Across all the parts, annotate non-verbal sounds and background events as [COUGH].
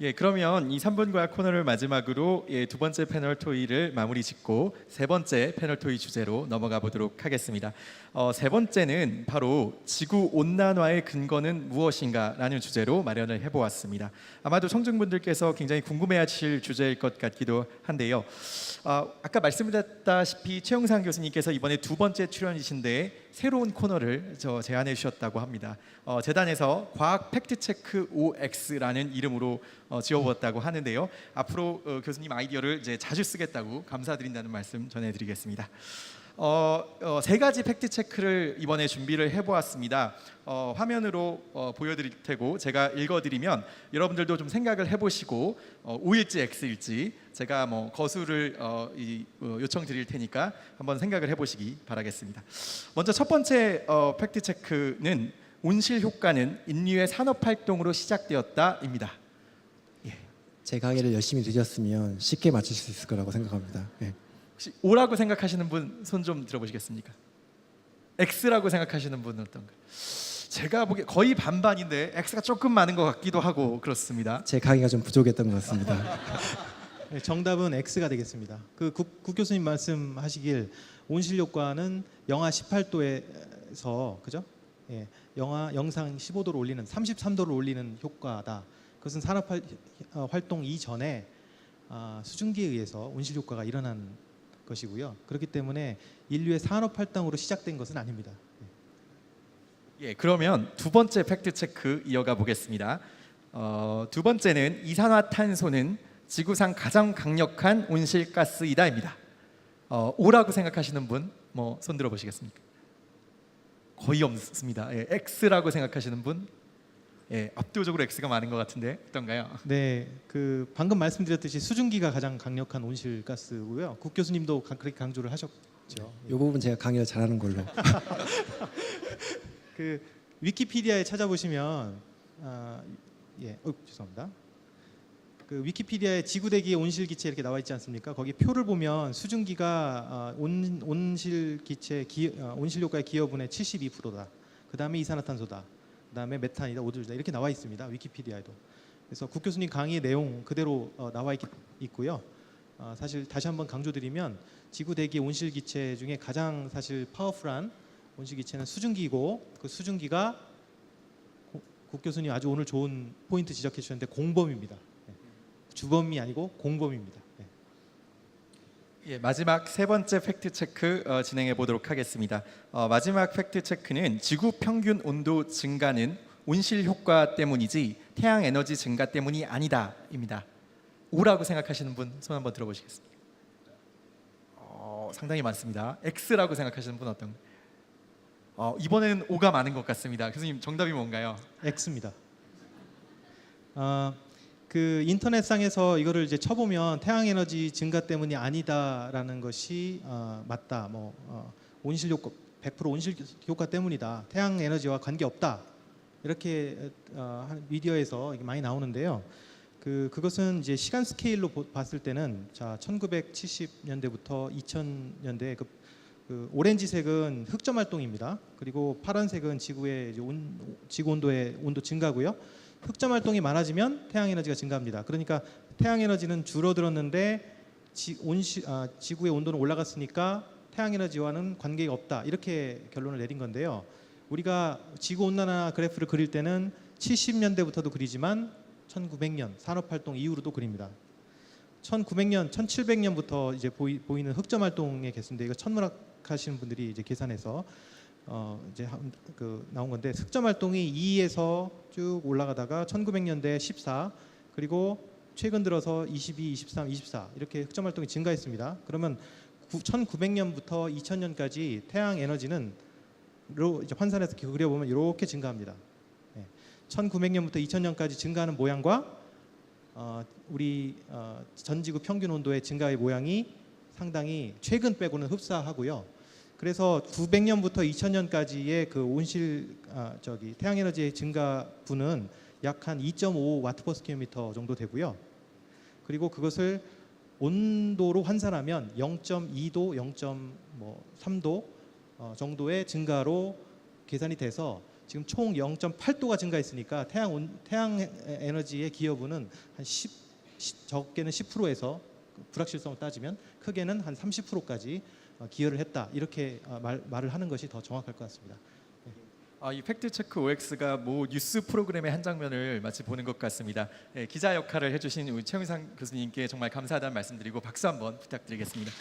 예, 그러면 이 3분과 코너를 마지막으로 예, 두 번째 패널 토의를 마무리 짓고 세 번째 패널 토의 주제로 넘어가 보도록 하겠습니다. 어, 세 번째는 바로 지구 온난화의 근거는 무엇인가라는 주제로 마련을 해보았습니다. 아마도 청중분들께서 굉장히 궁금해하실 주제일 것 같기도 한데요. 아, 아까 말씀드렸다시피 최영상 교수님께서 이번에 두 번째 출연이신데 새로운 코너를 저 제안해 주셨다고 합니다. 어, 재단에서 과학 팩트 체크 OX라는 이름으로 어, 지어보았다고 하는데요. 앞으로 어, 교수님 아이디어를 이제 자주 쓰겠다고 감사드린다는 말씀 전해드리겠습니다. 어, 어, 세 가지 팩트 체크를 이번에 준비를 해보았습니다. 어, 화면으로 어, 보여드릴 테고 제가 읽어드리면 여러분들도 좀 생각을 해보시고 어, O일지 X일지 제가 뭐 거수를 어, 이, 어, 요청드릴 테니까 한번 생각을 해보시기 바라겠습니다. 먼저 첫 번째 어, 팩트 체크는 온실 효과는 인류의 산업 활동으로 시작되었다입니다. 제 강의를 열심히 들으셨으면 쉽게 맞출 수 있을 거라고 생각합니다. 예. 혹시 O라고 생각하시는 분 손 좀 들어보시겠습니까? X라고 생각하시는 분은 어떤가요? 제가 보기에 거의 반반인데 X가 조금 많은 것 같기도 하고 그렇습니다. 제 강의가 좀 부족했던 것 같습니다. [LAUGHS] 네, 정답은 X가 되겠습니다. 그 국, 국 교수님 말씀하시길 온실 효과는 영하 18도에서 그죠? 예, 영하 영상 15도를 올리는 33도를 올리는 효과다. 그것은 산업 활, 어, 활동 이전에 아, 수증기에 의해서 온실 효과가 일어난 것이고요. 그렇기 때문에 인류의 산업 활동으로 시작된 것은 아닙니다. 예, 그러면 두 번째 팩트 체크 이어가 보겠습니다. 어, 두 번째는 이산화탄소는 지구상 가장 강력한 온실가스이다입니다. 어, O라고 생각하시는 분, 뭐 손 들어 보시겠습니까? 거의 없습니다. 예, X라고 생각하시는 분, 예, 압도적으로 X가 많은 것 같은데 어떤가요? 네, 그 방금 말씀드렸듯이 수증기가 가장 강력한 온실가스고요. 국 교수님도 가- 그렇게 강조를 하셨죠. 이 부분 제가 강의를 잘하는 걸로. [LAUGHS] 그 위키피디아에 찾아보시면 아, 예, 어, 죄송합니다. 그 위키피디아에 지구대기의 온실 기체 이렇게 나와 있지 않습니까? 거기 표를 보면 수증기가 아, 온, 온실 기체 기, 아, 온실 효과의 기여분의 72%다. 그다음에 이산화탄소다. 그다음에 메탄이다, 오존이다 이렇게 나와 있습니다. 위키피디아에도. 그래서 국 교수님 강의 내용 그대로 어, 나와 있, 있고요. 아, 사실 다시 한번 강조드리면 지구 대기 온실 기체 중에 가장 사실 파워풀한 온실 기체는 수증기이고 그 수증기가 고- 국 교수님 아주 오늘 좋은 포인트 지적해 주셨는데 공범입니다. 네. 주범이 아니고 공범입니다. 네. 예, 마지막 세 번째 팩트 체크 어, 진행해 보도록 하겠습니다. 어, 마지막 팩트 체크는 지구 평균 온도 증가는 온실 효과 때문이지 태양 에너지 증가 때문이 아니다입니다. O라고 생각하시는 분 손 한번 들어보시겠습니다. 어, 상당히 많습니다. X라고 생각하시는 분 어떤? 어, 이번에는 O가 많은 것 같습니다. 교수님 정답이 뭔가요? X입니다. 아, 그 인터넷상에서 이거를 이제 쳐보면 태양 에너지 증가 때문이 아니다라는 것이 어, 맞다. 뭐 어, 온실 효과 100% 온실 효과 때문이다. 태양 에너지와 관계 없다. 이렇게 어, 한 미디어에서 이게 많이 나오는데요. 그 그것은 이제 시간 스케일로 보- 봤을 때는 자 1970년대부터 2000년대 그, 그 오렌지색은 흑점 활동입니다. 그리고 파란색은 지구의 온, 지구 온도의 온도 증가고요. 흑점 활동이 많아지면 태양 에너지가 증가합니다. 그러니까 태양 에너지는 줄어들었는데 지, 온시, 아, 지구의 온도는 올라갔으니까 태양 에너지와는 관계가 없다. 이렇게 결론을 내린 건데요. 우리가 지구 온난화 그래프를 그릴 때는 70년대부터도 그리지만 1900년 산업 활동 이후로도 그립니다. 1900년, 1700년부터 이제 보이, 보이는 흑점 활동의 개수인데 이거 천문학 하시는 분들이 이제 계산해서 어 이제 한- 그 나온 건데 흑점 활동이 2에서 쭉 올라가다가 1900년대 14 그리고 최근 들어서 22, 23, 24 이렇게 흑점 활동이 증가했습니다. 그러면 1900년부터 2000년까지 태양 에너지는 로 이제 환산해서 그려보면 이렇게 증가합니다. 1900년부터 2000년까지 증가하는 모양과 어, 우리 어, 전 지구 평균 온도의 증가의 모양이 상당히 최근 빼고는 흡사하고요. 그래서 900년부터 2000년까지의 그 온실 아, 저기 태양 에너지의 증가분은 약 한 2.5 와트 퍼 스퀘어미터 정도 되고요. 그리고 그것을 온도로 환산하면 0.2도, 0.3도 어, 정도의 증가로 계산이 돼서 지금 총 0.8도가 증가했으니까 태양 온, 태양 에- 에너지의 기여분은 한 10, 적게는 10%에서 불확실성을 따지면 크게는 한 30%까지 어, 기여를 했다 이렇게 어, 말, 말을 하는 것이 더 정확할 것 같습니다. 아, 이 팩트 체크 OX가 뭐 뉴스 프로그램의 한 장면을 마치 보는 것 같습니다. 예, 기자 역할을 해주신 우리 최윤상 교수님께 정말 감사하다는 말씀드리고 박수 한번 부탁드리겠습니다.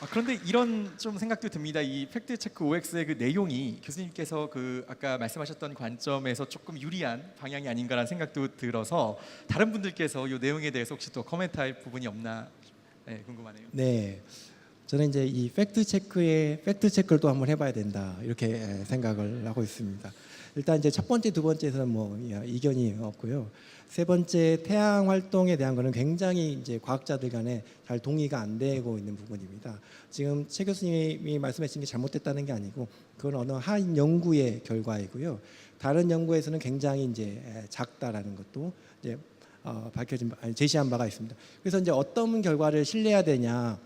아, 그런데 이런 좀 생각도 듭니다. 이 팩트 체크 OX의 그 내용이 교수님께서 그 아까 말씀하셨던 관점에서 조금 유리한 방향이 아닌가라는 생각도 들어서 다른 분들께서 이 내용에 대해서 혹시 또 코멘트할 부분이 없나 네, 궁금하네요. 네. 저는 이제 이 팩트 체크의 팩트 체크를 또 한번 해봐야 된다 이렇게 예, 생각을 하고 있습니다. 일단 이제 첫 번째, 두 번째에서는 뭐 예, 이견이 없고요. 세 번째 태양 활동에 대한 거는 굉장히 이제 과학자들 간에 잘 동의가 안 되고 있는 부분입니다. 지금 최 교수님이 말씀하신 게 잘못됐다는 게 아니고 그건 어느 한 연구의 결과이고요. 다른 연구에서는 굉장히 이제 예, 작다라는 것도 이제 어, 밝혀진 바- 아니, 제시한 바가 있습니다. 그래서 이제 어떤 결과를 신뢰해야 되냐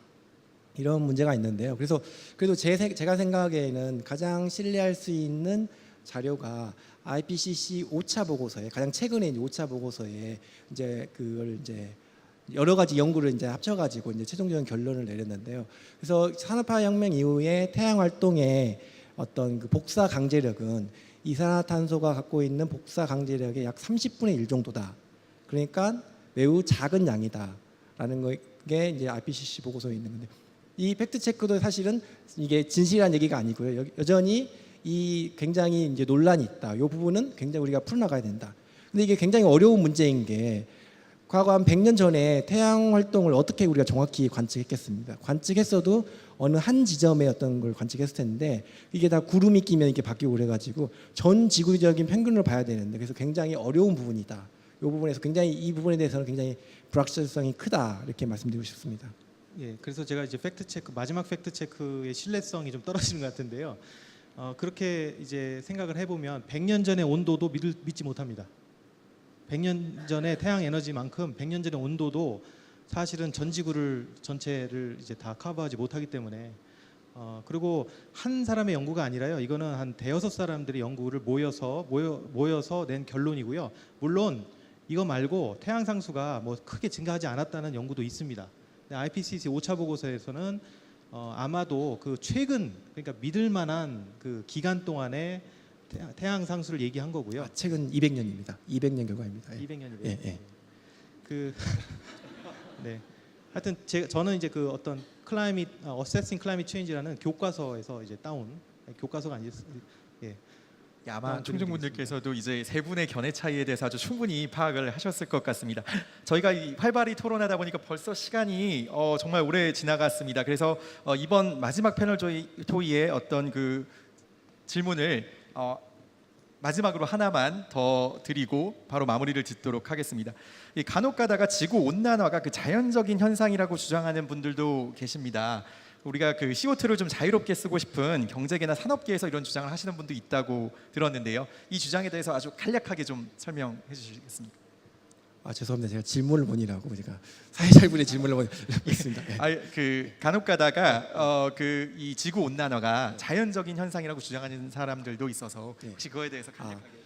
이런 문제가 있는데요. 그래서 그래도 제, 생- 제가 생각에는 가장 신뢰할 수 있는 자료가 IPCC 5차 보고서에 가장 최근에 이제 5차 보고서에 이제 그걸 이제 여러 가지 연구를 이제 합쳐가지고 이제 최종적인 결론을 내렸는데요. 그래서 산업화 혁명 이후에 태양 활동의 어떤 그 복사 강제력은 이산화탄소가 갖고 있는 복사 강제력의 약 30분의 1 정도다. 그러니까 매우 작은 양이다라는 게 이제 IPCC 보고서에 있는 건데 이 팩트 체크도 사실은 이게 진실한 얘기가 아니고요. 여- 여전히 이 굉장히 이제 논란이 있다. 이 부분은 굉장히 우리가 풀어나가야 된다. 근데 이게 굉장히 어려운 문제인 게 과거 한 100년 전에 태양 활동을 어떻게 우리가 정확히 관측했겠습니까? 관측했어도 어느 한 지점의 어떤 걸 관측했을 텐데 이게 다 구름이 끼면 이게 바뀌고 그래가지고 전 지구적인 평균을 봐야 되는데 그래서 굉장히 어려운 부분이다. 이 부분에서 굉장히 이 부분에 대해서는 굉장히 불확실성이 크다 이렇게 말씀드리고 싶습니다. 예, 그래서 제가 이제 팩트 체크 마지막 팩트 체크의 신뢰성이 좀 떨어지는 것 같은데요. 어, 그렇게 이제 생각을 해보면 100년 전의 온도도 믿을, 믿지 못합니다. 100년 전의 태양 에너지만큼 100년 전의 온도도 사실은 전 지구를 전체를 이제 다 커버하지 못하기 때문에 어, 그리고 한 사람의 연구가 아니라요. 이거는 한 대여섯 사람들의 연구를 모여서 모여, 모여서 낸 결론이고요. 물론 이거 말고 태양 상수가 뭐 크게 증가하지 않았다는 연구도 있습니다. IPCC 5차 보고서에서는 어, 아마도 그 최근 그러니까 믿을 만한 그 기간 동안에 태양, 상수를 얘기한 거고요. 아, 최근 200년입니다. 200년 결과입니다. 예. 200년이래요. 예, 예. 그 [LAUGHS] 네. 하여튼 제, 저는 이제 그 어떤 클라이밋 어, 어세싱 클라이밋 체인지라는 교과서에서 이제 따온 교과서가 아니 예. 예, 아마 아, 청중분들께서도 이제 세 분의 견해 차이에 대해서 아주 충분히 파악을 하셨을 것 같습니다. 저희가 이 활발히 토론하다 보니까 벌써 시간이 어, 정말 오래 지나갔습니다. 그래서 어, 이번 마지막 패널 조이, 토의의 어떤 그 질문을 어, 마지막으로 하나만 더 드리고 바로 마무리를 짓도록 하겠습니다. 이 간혹 가다가 지구 온난화가 그 자연적인 현상이라고 주장하는 분들도 계십니다. 우리가 그 CO2를 좀 자유롭게 쓰고 싶은 경제계나 산업계에서 이런 주장을 하시는 분도 있다고 들었는데요. 이 주장에 대해서 아주 간략하게 좀 설명해 주시겠습니까? 아 죄송합니다. 제가 질문을 보니라고 제가 사회자분의 질문을 보니 [LAUGHS] 있습니다. 예. 아, 그 간혹가다가 어, 그 이 지구 온난화가 자연적인 현상이라고 주장하는 사람들도 있어서 네. 혹시 그거에 대해서 간략하게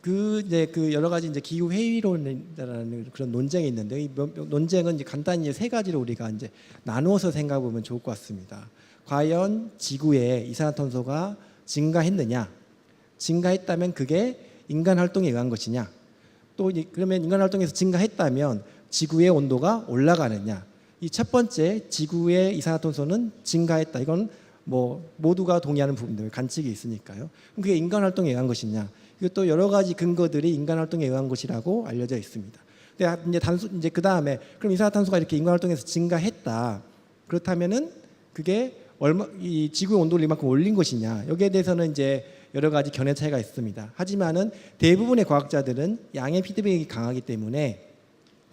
그 이제 그 여러 가지 이제 기후 회의론이라는 그런 논쟁이 있는데 이 논쟁은 이제 간단히 이제 세 가지로 우리가 이제 나누어서 생각해 보면 좋을 것 같습니다. 과연 지구의 이산화탄소가 증가했느냐? 증가했다면 그게 인간 활동에 의한 것이냐? 또 이- 그러면 인간 활동에서 증가했다면 지구의 온도가 올라가느냐? 이 첫 번째 지구의 이산화탄소는 증가했다. 이건 뭐 모두가 동의하는 부분들 관측이 있으니까요. 그게 인간 활동에 의한 것이냐? 이것도 여러 가지 근거들이 인간 활동에 의한 것이라고 알려져 있습니다. 근데 이제 단수 이제 그 다음에 그럼 이산화탄소가 이렇게 인간 활동에서 증가했다. 그렇다면은 그게 얼마 이 지구의 온도를 이만큼 올린 것이냐? 여기에 대해서는 이제 여러 가지 견해 차이가 있습니다. 하지만은 대부분의 과학자들은 양의 피드백이 강하기 때문에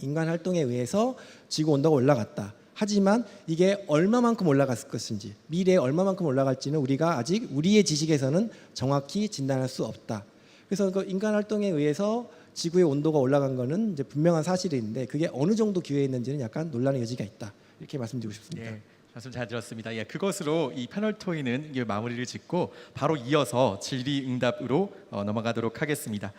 인간 활동에 의해서 지구 온도가 올라갔다. 하지만 이게 얼마만큼 올라갔을 것인지 미래에 얼마만큼 올라갈지는 우리가 아직 우리의 지식에서는 정확히 진단할 수 없다. 그래서 그 인간 활동에 의해서 지구의 온도가 올라간 거는 이제 분명한 사실인데 그게 어느 정도 기회에 있는지는 약간 논란의 여지가 있다. 이렇게 말씀드리고 싶습니다. 예, 말씀 잘 들었습니다. 예, 그것으로 이 패널 토의는 마무리를 짓고 바로 이어서 질의응답으로 어, 넘어가도록 하겠습니다.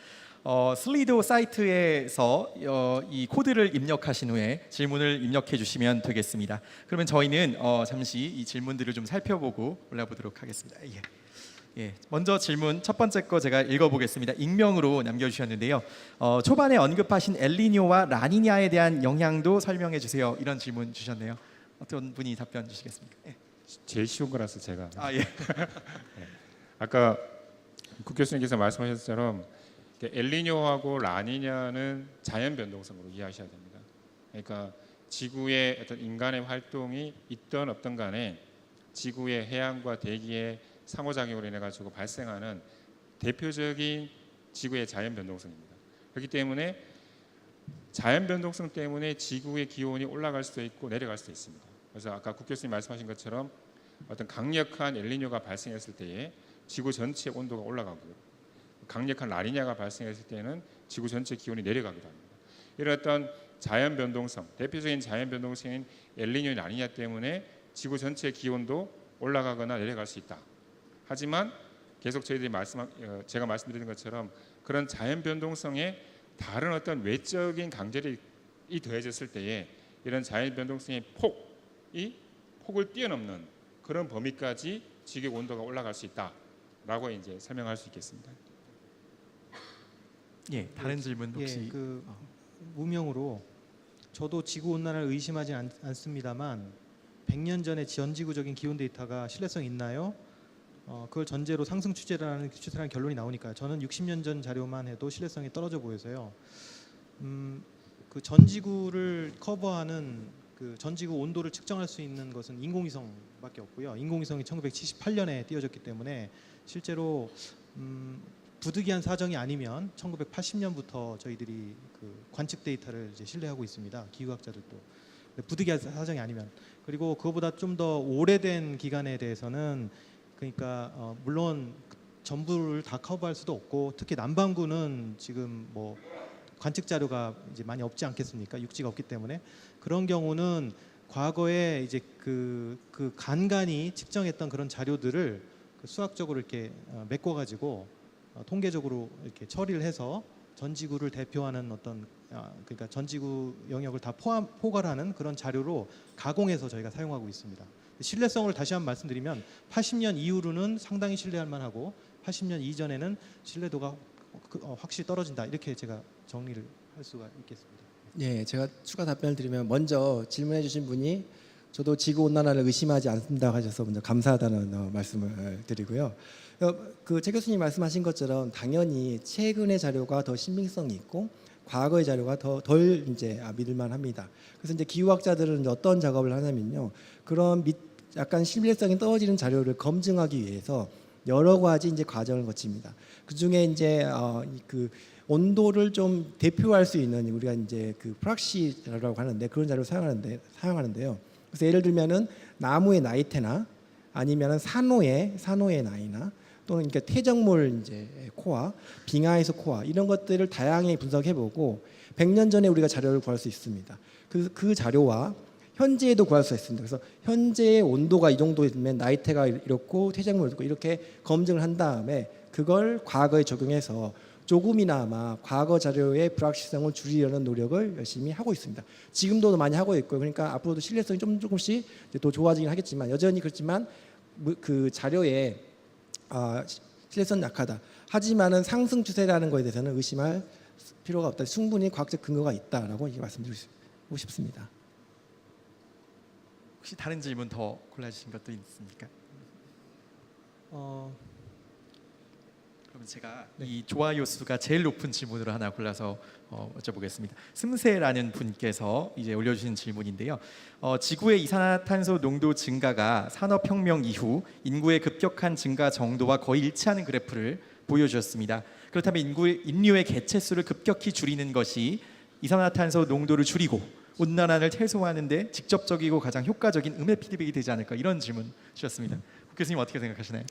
어, 슬리도 사이트에서 어, 이 코드를 입력하신 후에 질문을 입력해 주시면 되겠습니다. 그러면 저희는 어, 잠시 이 질문들을 좀 살펴보고 올라보도록 하겠습니다. 예. 예, 먼저 질문 첫 번째 거 제가 읽어보겠습니다. 익명으로 남겨주셨는데요. 어, 초반에 언급하신 엘리뇨와 라니냐에 대한 영향도 설명해 주세요. 이런 질문 주셨네요. 어떤 분이 답변 주시겠습니까? 예. 제일 쉬운 거라서 제가 아 예. [LAUGHS] 아까 국 교수님께서 이렇게 엘니뇨하고 라니냐는 자연 변동성으로 이해하셔야 됩니다. 그러니까 지구의 어떤 인간의 활동이 있던 없던 간에 지구의 해양과 대기의 상호작용으로 인해 가지고 발생하는 대표적인 지구의 자연 변동성입니다. 그렇기 때문에 자연 변동성 때문에 지구의 기온이 올라갈 수도 있고 내려갈 수도 있습니다. 그래서 아까 국 교수님 말씀하신 것처럼 어떤 강력한 엘니뇨가 발생했을 때에 지구 전체 온도가 올라가고요. 강력한 라니냐가 발생했을 때는 지구 전체 기온이 내려가기도 합니다. 이런 어떤 자연 변동성, 대표적인 자연 변동성인 엘니뇨 라니냐 때문에 지구 전체 기온도 올라가거나 내려갈 수 있다. 하지만 계속 저희들이 말씀 어, 제가 말씀드린 것처럼 그런 자연 변동성에 다른 어떤 외적인 강제력이 더해졌을 때에 이런 자연 변동성의 폭이 폭을 뛰어넘는 그런 범위까지 지구 온도가 올라갈 수 있다라고 이제 설명할 수 있겠습니다. 예, 다른 질문 혹시 예, 그 무명으로 저도 지구 온난화를 의심하지 않, 않습니다만 100년 전에 전지구적인 기온 데이터가 신뢰성 있나요? 어, 그걸 전제로 상승 추세라는 추세라는 결론이 나오니까요. 저는 60년 전 자료만 해도 신뢰성이 떨어져 보여서요. 음, 그 전지구를 커버하는 그 전지구 온도를 측정할 수 있는 것은 인공위성밖에 없고요. 인공위성이 1978년에 띄워졌기 때문에 실제로 음, 부득이한 사정이 아니면 1980년부터 저희들이 그 관측 데이터를 이제 신뢰하고 있습니다. 기후학자들도 부득이한 사정이 아니면 그리고 그거보다 좀 더 오래된 기간에 대해서는 그러니까 어, 물론 전부를 다 커버할 수도 없고 특히 남반구는 지금 뭐 관측 자료가 이제 많이 없지 않겠습니까? 육지가 없기 때문에 그런 경우는 과거에 이제 그, 그 간간히 측정했던 그런 자료들을 그 수학적으로 이렇게 어, 메꿔 가지고 어, 통계적으로 이렇게 처리를 해서 전 지구를 대표하는 어떤 아, 그러니까 전 지구 영역을 다 포함 포괄하는 그런 자료로 가공해서 저희가 사용하고 있습니다. 신뢰성을 다시 한번 말씀드리면 80년 이후로는 상당히 신뢰할 만하고 80년 이전에는 신뢰도가 그- 어, 확실히 떨어진다 이렇게 제가 정리를 할 수가 있겠습니다. 예, 제가 추가 답변을 드리면 먼저 질문해 주신 분이 저도 지구 온난화를 의심하지 않습니다 하셔서 먼저 감사하다는 어, 말씀을 드리고요. 어, 그최 교수님 말씀하신 것처럼 당연히 최근의 자료가 더 신빙성이 있고 과거의 자료가 더 덜 이제 아, 믿을만합니다. 그래서 이제 기후학자들은 어떤 작업을 하냐면요, 그런 밑, 약간 신뢰성이 떨어지는 자료를 검증하기 위해서 여러 가지 이제 과정을 거칩니다. 그 중에 이제 어, 이그 온도를 좀 대표할 수 있는 우리가 이제 그 프락시 자료라고 하는데 그런 자료를 사용하는데 사용하는데요. 그래서 예를 들면은 나무의 나이테나 아니면은 산호의 산호의 나이나 또는 이렇게 퇴적물 이제 코아, 빙하에서 코아 이런 것들을 다양하게 분석해보고 100년 전에 우리가 자료를 구할 수 있습니다. 그, 그 자료와 현재에도 구할 수 있습니다. 그래서 현재의 온도가 이 정도면 나이테가 이렇고 퇴적물 이렇고 이렇게 검증을 한 다음에 그걸 과거에 적용해서 조금이나마 과거 자료의 불확실성을 줄이려는 노력을 열심히 하고 있습니다. 지금도 많이 하고 있고요. 그러니까 앞으로도 신뢰성이 좀 조금씩 더 좋아지긴 하겠지만 여전히 그렇지만 무- 그 자료에 아, 신뢰성 약하다. 하지만은 상승 추세라는 것에 대해서는 의심할 필요가 없다. 충분히 과학적 근거가 있다라고 말씀드리고 싶습니다. 혹시 다른 질문 더 골라주신 것도 있습니까? 어, 그러면 제가 이 좋아요 수가 제일 높은 질문으로 하나 골라서 어, 여쭤보겠습니다. 슴세라는 분께서 이제 올려주신 질문인데요. 어, 지구의 이산화탄소 농도 증가가 산업혁명 이후 인구의 급격한 증가 정도와 거의 일치하는 그래프를 보여주셨습니다. 그렇다면 인구, 인류의 개체 수를 급격히 줄이는 것이 이산화탄소 농도를 줄이고 온난화를 해소하는데 직접적이고 가장 효과적인 음의 피드백이 되지 않을까 이런 질문 주셨습니다. 국 교수님 어떻게 생각하시나요?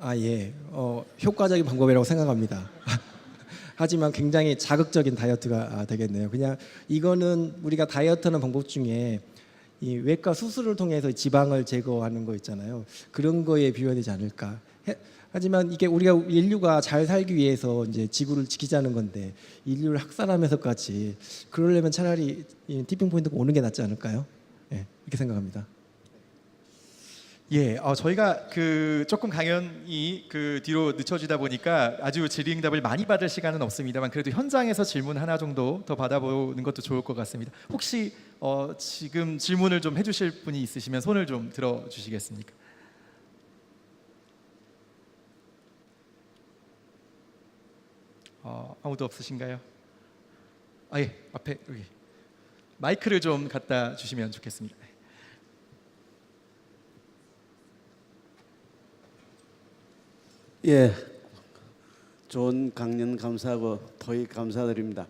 아 예, 어, 효과적인 방법이라고 생각합니다. [LAUGHS] 하지만 굉장히 자극적인 다이어트가 아, 되겠네요. 그냥 이거는 우리가 다이어트하는 방법 중에 이 외과 수술을 통해서 지방을 제거하는 거 있잖아요. 그런 거에 비유되지 않을까. 해- 하지만 이게 우리가 인류가 잘 살기 위해서 이제 지구를 지키자는 건데 인류를 학살하면서까지 그러려면 차라리 이 티핑 포인트가 오는 게 낫지 않을까요? 예, 이렇게 생각합니다. 예, 어, 저희가 그 조금 강연이 그 뒤로 늦춰지다 보니까 아주 질의응답을 많이 받을 시간은 없습니다만 그래도 현장에서 질문 하나 정도 더 받아보는 것도 좋을 것 같습니다. 혹시 어, 지금 질문을 좀 해주실 분이 있으시면 손을 좀 들어주시겠습니까? 어, 아무도 없으신가요? 아 예, 앞에 여기 마이크를 좀 갖다 주시면 좋겠습니다. 예, 좋은 강연 감사하고 토익 감사드립니다.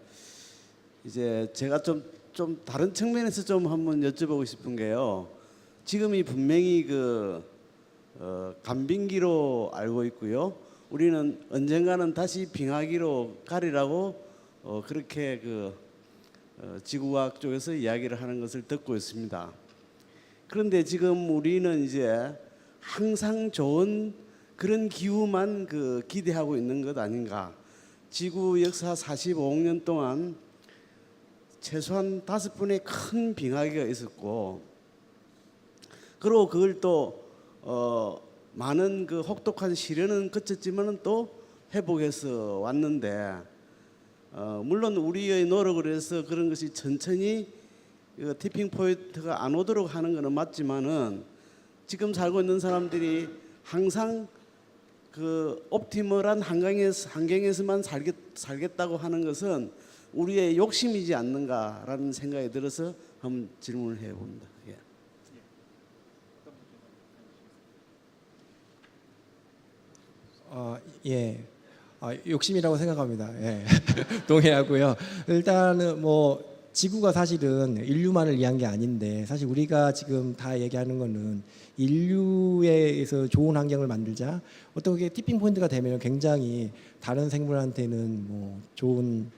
이제 제가 좀, 좀 다른 측면에서 좀 한번 여쭤보고 싶은 게요. 지금이 분명히 그 어, 간빙기로 알고 있고요. 우리는 언젠가는 다시 빙하기로 가리라고 어, 그렇게 그 어, 지구과학 쪽에서 이야기를 하는 것을 듣고 있습니다. 그런데 지금 우리는 이제 항상 좋은 그런 기후만 그 기대하고 있는 것 아닌가? 지구 역사 45억 년 동안 최소한 다섯 번의 큰 빙하기가 있었고, 그리고 그걸 또 어, 많은 그 혹독한 시련은 거쳤지만은 또 회복해서 왔는데, 어, 물론 우리의 노력을 해서 그런 것이 천천히 그 티핑 포인트가 안 오도록 하는 것은 맞지만은 지금 살고 있는 사람들이 항상 그 옵티멀한 환경에서, 환경에서만 살겠, 살겠다고 하는 것은 우리의 욕심이지 않는가라는 생각이 들어서 한번 질문을 해봅니다. 예. 어, 예. 아, 욕심이라고 생각합니다. 예. [LAUGHS] 동의하고요. 일단은 뭐 지구가 사실은 인류만을 위한 게 아닌데 사실 우리가 지금 다 얘기하는 거는 인류에서 좋은 환경을 만들자. 어떻게 티핑 포인트가 되면 굉장히 다른 생물한테는 뭐 좋은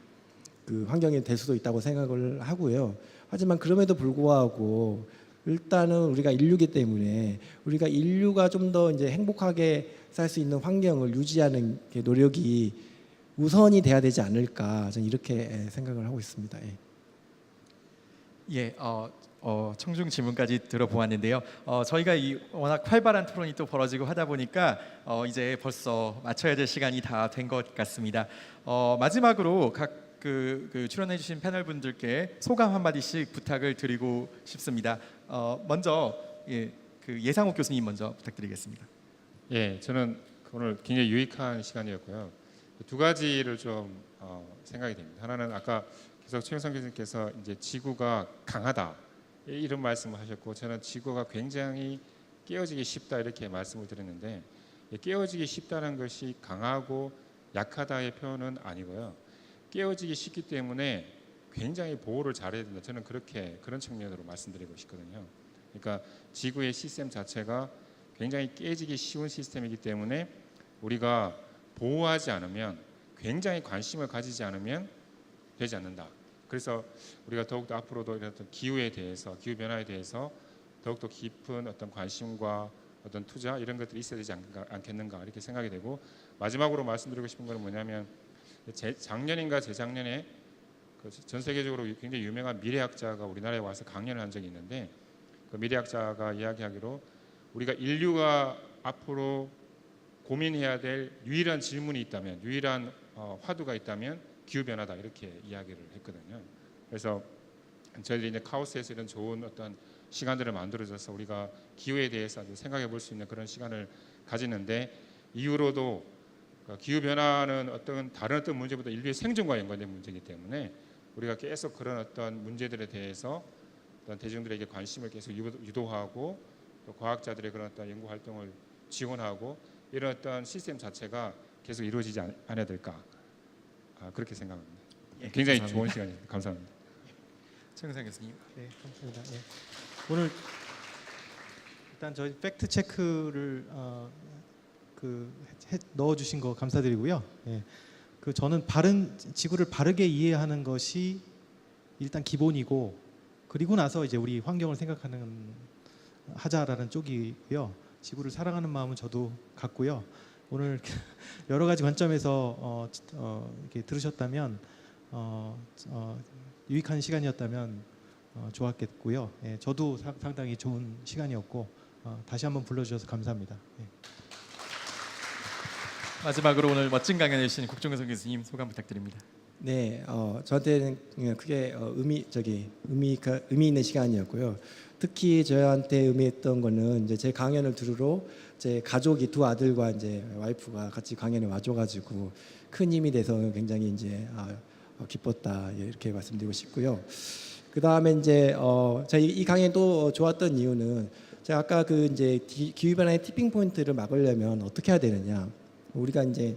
그 환경이 될 수도 있다고 생각을 하고요. 하지만 그럼에도 불구하고 일단은 우리가 인류기 때문에 우리가 인류가 좀 더 이제 행복하게 살 수 있는 환경을 유지하는 게 노력이 우선이 돼야 되지 않을까 저는 이렇게 예, 생각을 하고 있습니다. 예. 예, 어, 어, 청중 질문까지 들어보았는데요. 어, 저희가 이 워낙 활발한 토론이 또 벌어지고 하다 보니까 어, 이제 벌써 마쳐야 될 시간이 다 된 것 같습니다. 어, 마지막으로 각 그, 그 출연해주신 패널 분들께 소감 한 마디씩 부탁을 드리고 싶습니다. 어, 먼저 예, 그 예상욱 교수님 먼저 부탁드리겠습니다. 예, 저는 오늘 굉장히 유익한 시간이었고요. 두 가지를 좀 어, 생각이 됩니다. 하나는 아까 계속 최영선 교수님께서 이제 지구가 강하다 이런 말씀을 하셨고 저는 지구가 굉장히 깨어지기 쉽다 이렇게 말씀을 드렸는데 이 깨어지기 쉽다는 것이 강하고 약하다의 표현은 아니고요. 깨어지기 쉽기 때문에 굉장히 보호를 잘해야 된다. 저는 그렇게 그런 측면으로 말씀드리고 싶거든요. 그러니까 지구의 시스템 자체가 굉장히 깨지기 쉬운 시스템이기 때문에 우리가 보호하지 않으면 굉장히 관심을 가지지 않으면 되지 않는다. 그래서 우리가 더욱더 앞으로도 이런 어떤 기후에 대해서 기후 변화에 대해서 더욱더 깊은 어떤 관심과 어떤 투자 이런 것들이 있어야 되지 않 겠는가, 않겠는가 이렇게 생각이 되고 마지막으로 말씀드리고 싶은 것은 뭐냐면 제, 작년인가 재작년에 그 전 세계적으로 굉장히 유명한 미래학자가 우리나라에 와서 강연을 한 적이 있는데 그 미래학자가 이야기하기로 우리가 인류가 앞으로 고민해야 될 유일한 질문이 있다면 유일한 어, 화두가 있다면 기후 변화다 이렇게 이야기를 했거든요. 그래서 저희들이 이제 카오스에서 이런 좋은 어떤 시간들을 만들어줘서 우리가 기후에 대해서 생각해 볼 수 있는 그런 시간을 가지는데 이후로도 그 기후 변화는 어떤 다른 어떤 문제보다 인류의 생존과 연관된 문제이기 때문에 우리가 계속 그런 어떤 문제들에 대해서 어떤 대중들에게 관심을 계속 유도- 유도하고 또 과학자들의 그런 어떤 연구 활동을 지원하고 이런 어떤 시스템 자체가 계속 이루어지지 않- 않아야 될까 아, 그렇게 생각합니다. 예, 굉장히 감사합니다. 좋은 시간입니다. 감사합니다. 최영상 교수님. 네, 감사합니다. 예. 오늘 일단 저희 팩트 체크를 어, 그 해- 넣어주신 거 감사드리고요. 예. 그 저는 바른 지구를 바르게 이해하는 것이 일단 기본이고 그리고 나서 이제 우리 환경을 생각하는 하자라는 쪽이고요. 지구를 사랑하는 마음은 저도 갖고요. 오늘 [LAUGHS] 여러 가지 관점에서 어, 어, 이렇게 들으셨다면 어, 어, 유익한 시간이었다면 어, 좋았겠고요. 예, 저도 사- 상당히 좋은 시간이었고 어, 다시 한번 불러주셔서 감사합니다. 예. 마지막으로 오늘 멋진 강연해 주신 국정교성 교수님 소감 부탁드립니다. 네, 어, 저한테는 크게 어, 의미 저기 의미가 의미 있는 시간이었고요. 특히 저한테 의미했던 거는 이제 제 강연을 들으러 제 가족이 두 아들과 이제 와이프가 같이 강연에 와줘가지고 큰 힘이 돼서 굉장히 이제 아, 어, 기뻤다 예, 이렇게 말씀드리고 싶고요. 그 다음에 이제 어, 저희 이 강연 또 좋았던 이유는 제가 아까 그 이제 기후 변화의 티핑 포인트를 막으려면 어떻게 해야 되느냐. 우리가 이제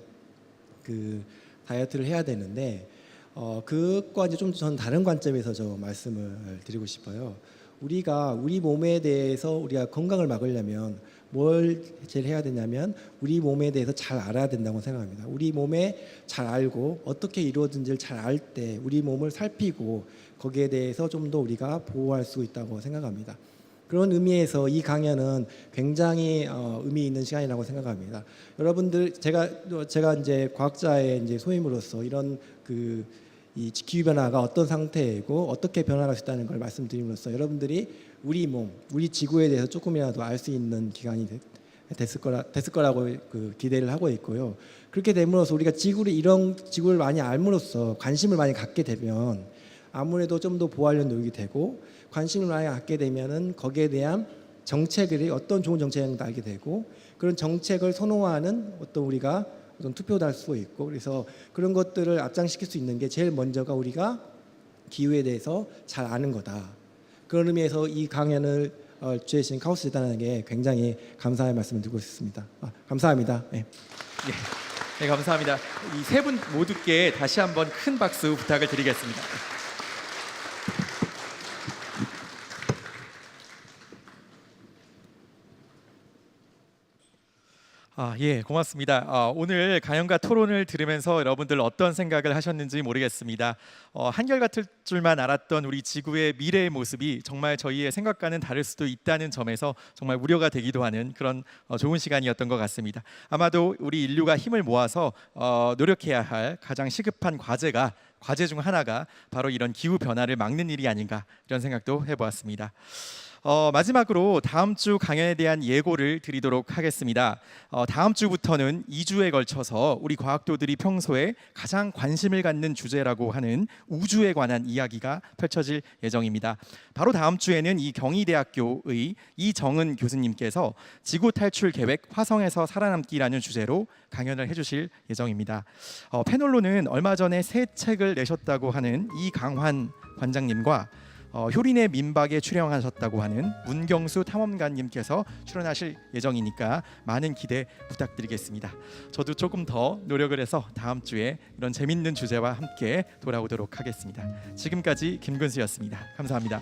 그 다이어트를 해야 되는데 어, 그것과 이제 좀 전 다른 관점에서 저 말씀을 드리고 싶어요. 우리가 우리 몸에 대해서 우리가 건강을 막으려면 뭘 제일 해야 되냐면 우리 몸에 대해서 잘 알아야 된다고 생각합니다. 우리 몸에 잘 알고 어떻게 이루어진지를 잘 알 때 우리 몸을 살피고 거기에 대해서 좀 더 우리가 보호할 수 있다고 생각합니다. 그런 의미에서 이 강연은 굉장히 어, 의미 있는 시간이라고 생각합니다. 여러분들 제가 제가 이제 과학자의 이제 소임으로서 이런 그 이 기후 변화가 어떤 상태이고 어떻게 변화할 수 있다는 걸 말씀드림으로써 여러분들이 우리 몸, 우리 지구에 대해서 조금이라도 알 수 있는 기간이 됐, 됐을 거라 됐을 거라고 그 기대를 하고 있고요. 그렇게 됨으로써 우리가 지구를 이런 지구를 많이 알므로써 관심을 많이 갖게 되면 아무래도 좀 더 보호하려는 노력이 되고 관심을 많이 갖게 되면은 거기에 대한 정책들이 어떤 좋은 정책인지 알게 되고 그런 정책을 선호하는 어떤 우리가 어떤 투표도 할 수 있고 그래서 그런 것들을 앞장시킬 수 있는 게 제일 먼저가 우리가 기후에 대해서 잘 아는 거다. 그런 의미에서 이 강연을 어, 주해주신 카오스 재단에게 굉장히 감사의 말씀을 드리고 싶습니다. 아, 감사합니다. 네. 네, 감사합니다. 이 세 분 모두께 다시 한번 큰 박수 부탁을 드리겠습니다. 아, 예, 고맙습니다. 아, 오늘 강연과 토론을 들으면서 여러분들 어떤 생각을 하셨는지 모르겠습니다. 어, 한결같을 줄만 알았던 우리 지구의 미래의 모습이 정말 저희의 생각과는 다를 수도 있다는 점에서 정말 우려가 되기도 하는 그런 어, 좋은 시간이었던 것 같습니다. 아마도 우리 인류가 힘을 모아서 어, 노력해야 할 가장 시급한 과제가 과제 중 하나가 바로 이런 기후 변화를 막는 일이 아닌가 이런 생각도 해보았습니다. 어, 마지막으로 다음 주 강연에 대한 예고를 드리도록 하겠습니다. 어, 다음 주부터는 2주에 걸쳐서 우리 과학도들이 평소에 가장 관심을 갖는 주제라고 하는 우주에 관한 이야기가 펼쳐질 예정입니다. 바로 다음 주에는 이 경희대학교의 이정은 교수님께서 지구 탈출 계획 화성에서 살아남기라는 주제로 강연을 해주실 예정입니다. 어, 패널로는 얼마 전에 새 책을 내셨다고 하는 이강환 관장님과 어, 효린의 민박에 출연하셨다고 하는 문경수 탐험가님께서 출연하실 예정이니까 많은 기대 부탁드리겠습니다. 저도 조금 더 노력을 해서 다음 주에 이런 재밌는 주제와 함께 돌아오도록 하겠습니다. 지금까지 김근수였습니다. 감사합니다.